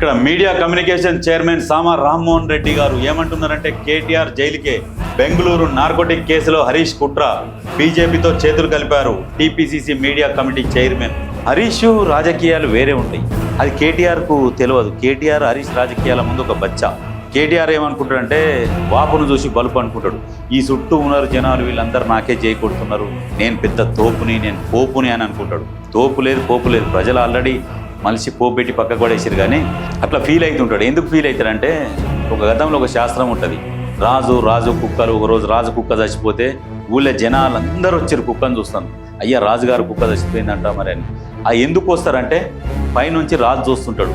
ఇక్కడ media communication chairman Sama Rammohan Reddy గారు ఏమంటున్నారంటే కేటీఆర్ జైలుకే బెంగళూరు నార్కోటిక్ కేసులో హరీష్ కుట్ర బీజేపీతో చేతులు కలిపారు. TPCC media committee chairman. Harish రాజకీయాలు వేరే ఉంటాయి. అది కేటీఆర్కు తెలియదు. కేటీఆర్ హరీష్ రాజకీయాల ముందు ఒక బచ్చా. కేటీఆర్ ఏమనుకుంటాడంటే వాపును చూసి బలుపు అనుకుంటాడు. ఈ చుట్టూ ఉన్నారు జనాలు వీళ్ళందరూ నాకే చేయకూడుతున్నారు నేను పెద్ద తోపుని నేను పోపుని అని అనుకుంటాడు. తోపు లేదు పోపు లేదు. ప్రజలు ఆల్రెడీ మనిషి పోపెట్టి పక్కకు పడేసారు కానీ అట్లా ఫీల్ అవుతుంటాడు ఎందుకు ఫీల్ అవుతాడంటే ఒక గతంలో ఒక శాస్త్రం ఉంటుంది. రాజు రాజు కుక్కలు ఒక రోజు రాజు కుక్క చచ్చిపోతే ఊళ్ళో జనాలు అందరూ వచ్చారు కుక్కను చూస్తాను. అయ్యా రాజుగారు కుక్క చచ్చిపోయిందంట మరి అని. ఆ ఎందుకు వస్తారంటే పైనుంచి రాజు చూస్తుంటాడు.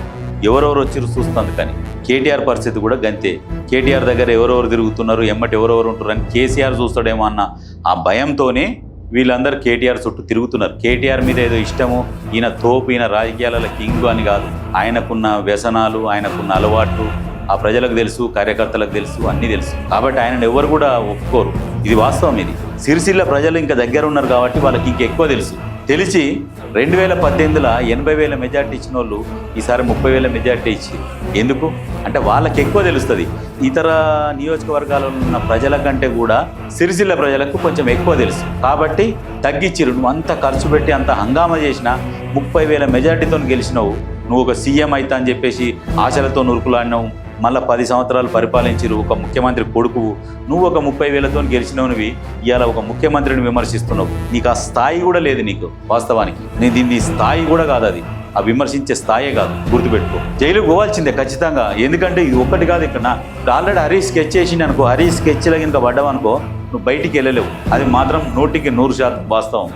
ఎవరెవరు వచ్చి చూస్తుంది కానీ కేటీఆర్ పరిస్థితి కూడా గంతే. కేటీఆర్ దగ్గర ఎవరెవరు తిరుగుతున్నారు ఎమ్మటి ఎవరెవరు ఉంటున్నారు అని కేసీఆర్ చూస్తాడేమో అన్న ఆ భయంతోనే వీళ్ళందరూ కేటీఆర్ చుట్టూ తిరుగుతున్నారు. కేటీఆర్ మీద ఏదో ఇష్టము ఈయన తోపు ఈయన రాజకీయాలలో కింగ్ అని కాదు. ఆయనకున్న వ్యసనాలు ఆయనకున్న అలవాట్లు ఆ ప్రజలకు తెలుసు కార్యకర్తలకు తెలుసు అన్నీ తెలుసు. కాబట్టి ఆయన ఎవరు కూడా ఒప్పుకోరు. ఇది వాస్తవం ఇది. సిరిసిల్ల ప్రజలు ఇంకా దగ్గర ఉన్నారు కాబట్టి వాళ్ళకి ఇంకెక్కువ తెలుసు. తెలిసి రెండు వేల పద్దెనిమిదిలో ఎనభై వేల మెజార్టీ ఇచ్చిన వాళ్ళు ఈసారి ముప్పై వేల మెజార్టీ ఇచ్చి. ఎందుకు? అంటే వాళ్ళకి ఎక్కువ తెలుస్తుంది. ఇతర నియోజకవర్గాలలో ఉన్న ప్రజల కంటే కూడా సిరిసిల్ల ప్రజలకు కొంచెం ఎక్కువ తెలుసు. కాబట్టి తగ్గించిరు నువ్వు అంత ఖర్చు పెట్టి అంత హంగామా చేసినా ముప్పై వేల మెజార్టీతో గెలిచినావు. నువ్వు ఒక సీఎం అవుతా అని చెప్పేసి ఆశలతో నురుకులాడినావు. మళ్ళీ పది సంవత్సరాలు పరిపాలించిరు ఒక ముఖ్యమంత్రి కొడుకు. నువ్వు ఒక ముప్పై వేలతో గెలిచినవునివి ఇవాళ ఒక ముఖ్యమంత్రిని విమర్శిస్తున్నావు. నీకు ఆ స్థాయి కూడా లేదు నీకు వాస్తవానికి. నీ దీన్ని స్థాయి కూడా కాదు అది. ఆ విమర్శించే స్థాయే కాదు. గుర్తుపెట్టుకో. జైలుకు పోవాల్సిందే ఖచ్చితంగా. ఎందుకంటే ఇది ఒక్కటి కాదు ఇక్కడ. ఆల్రెడీ హరీష్ స్కెచ్ చేసింది అనుకో. హరీష్ స్కెచ్లో కనుక పడ్డావు అనుకో నువ్వు బయటికి వెళ్ళలేవు. అది మాత్రం నూటికి నూరు శాతం వాస్తవం.